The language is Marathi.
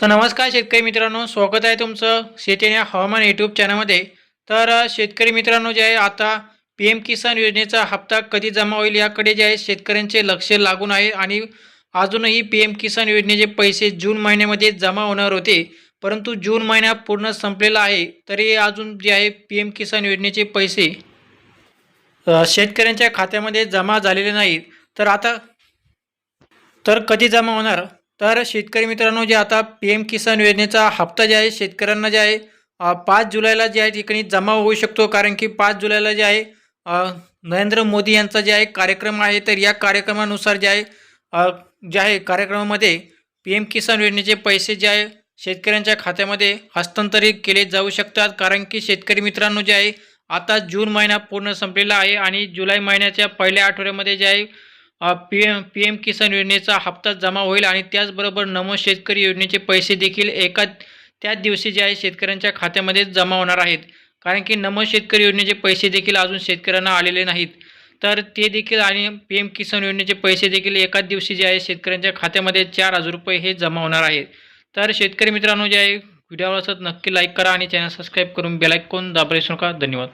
तर नमस्कार शेतकरी मित्रांनो स्वागत आहे तुमचं शेती आणि हवामान यूट्यूब चॅनलमध्ये तर शेतकरी मित्रांनो जे आहे आता पी एम किसान योजनेचा हप्ता कधी जमा होईल याकडे जे आहे शेतकऱ्यांचे लक्ष लागून आहे आणि अजूनही पी एम किसान योजनेचे पैसे जून महिन्यामध्ये जमा होणार होते. परंतु जून महिना पूर्ण संपलेला आहे तरी अजून जे आहे पी एम किसान योजनेचे पैसे शेतकऱ्यांच्या खात्यामध्ये जमा झालेले नाहीत. तर आता तर कधी जमा होणार? तर शेतकरी मित्रांनो जे आता पी एम किसान योजनेचा हप्ता जे आहे शेतकऱ्यांना जे आहे पाच जुलैला जे आहे ठिकाणी जमा होऊ शकतो. कारण की पाच जुलैला जे आहे नरेंद्र मोदी यांचा जे आहे कार्यक्रम आहे. तर या कार्यक्रमानुसार जे आहे जे आहे कार्यक्रमामध्ये पी एम किसान योजनेचे पैसे जे आहे शेतकऱ्यांच्या खात्यामध्ये हस्तांतरित केले जाऊ शकतात. कारण की शेतकरी मित्रांनो जे आहे आता जून महिना पूर्ण संपलेला आहे आणि जुलै महिन्याच्या पहिल्या आठवड्यामध्ये जे आहे P M P M Kisan योजनेचा हप्ता जमा होईल आणि त्याचबरोबर नमो शेतकरी योजनेचे पैसे देखील एका त्याच दिवशी जे आहे शेतकऱ्यांच्या खात्यामध्ये जमा होणार आहेत. कारण की नमो शेतकरी योजनेचे पैसे देखील अजून शेतकऱ्यांना आलेले नाहीत. तर ते देखील आणि पी एम किसान योजनेचे पैसे देखील एकाच दिवशी जे आहे शेतकऱ्यांच्या खात्यामध्ये चार हजार रुपये हे जमा होणार आहेत. तर शेतकरी मित्रांनो जे आहे व्हिडिओ असत नक्की लाईक करा आणि चॅनल सबस्क्राईब करून बेलायकॉन दाबायला नका धन्यवाद.